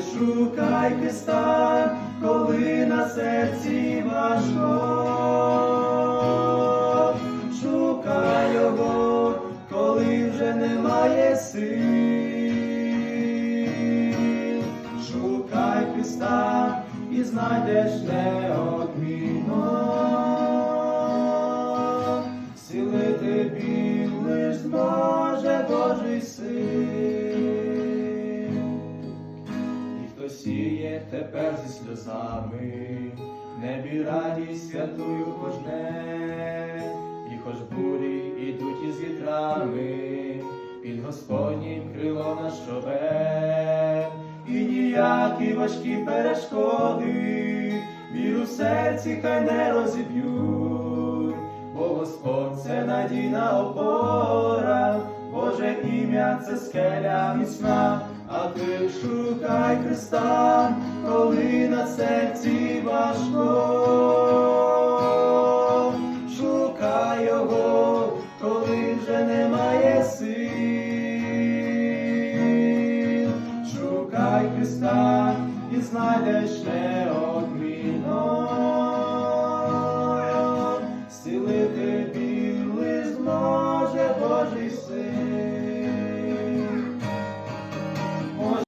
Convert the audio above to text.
шукай Христа, коли на серці важко. Шукай його, коли вже немає сил. Шукай Христа і знайдеш неодмінно. Сілити біль лиш зможе Божий син. Тепер зі сльозами, небі радість святую пожне, і хоч бурі ідуть із вітрами, під Господнім крилом наш човен, і ніякі важкі перешкоди, віру в серці хай не розіб'ють, бо Господь це надійна опора, Боже ім'я це скеля міцна, а ти шукай Христа, коли на серці важко. Шукай його, коли вже немає сил. Шукай Христа і знайдеш неодмінно.